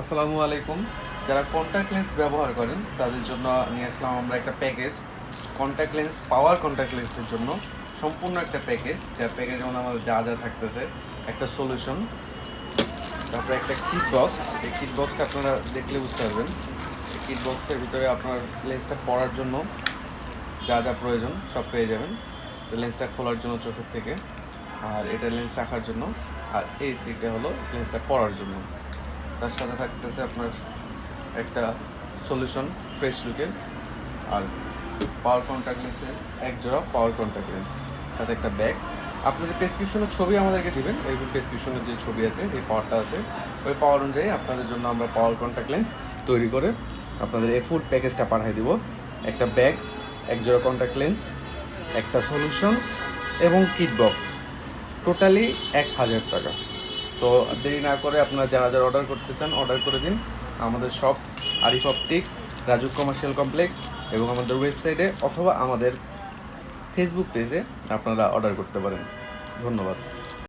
আসসালামু আলাইকুম। যারা কন্ট্যাক্ট লেন্স ব্যবহার করেন, তাদের জন্য নিয়ে আসলাম আমরা একটা package contact lens power contact লেন্সের জন্য সম্পূর্ণ একটা প্যাকেজ যার প্যাকেজের মধ্যে আমাদের যা যা থাকতেছে, একটা সলিউশন তারপরে একটা কিট বক্স এই কিট বক্সটা আপনারা দেখলে বুঝতে পারবেন। এই কিট বক্সের ভিতরে আপনার লেন্সটা পরার জন্য যা যা প্রয়োজন সব পেয়ে যাবেন। লেন্সটা খোলার জন্য চোখের থেকে। আর এটা লেন্স রাখার জন্য। আর এই স্টিকটা হলো লেন্সটা পরার জন্য। তার সাথে থাকতেছে আপনার একটা সলিউশন ফ্রেশ লুকের আর পাওয়ার কন্ট্যাক্ট লেন্সের এক জোড়া পাওয়ার কন্ট্যাক্ট লেন্স সাথে একটা ব্যাগ আপনাদের প্রেসক্রিপশনের ছবি আমাদেরকে দিবেন, এরকম প্রেসক্রিপশনের যে ছবি আছে, যে পাওয়ারটা আছে, ওই পাওয়ার অনুযায়ী আপনাদের জন্য আমরা পাওয়ার কন্ট্যাক্ট লেন্স তৈরি করে আপনাদের এই ফুড প্যাকেজটা পাঠিয়ে দিব। একটা ব্যাগ এক জোড়া কন্ট্যাক্ট লেন্স একটা সলিউশন এবং কিট বক্স টোটালি এক হাজার টাকা। তো দেরি না করে আপনারা যারা যারা অর্ডার করতে চান অর্ডার করে দিন। আমাদের shop Arif optics Raju commercial complex এবং আমাদের ওয়েবসাইটে অথবা আমাদের ফেসবুক পেজে আপনারা অর্ডার করতে পারেন। ধন্যবাদ।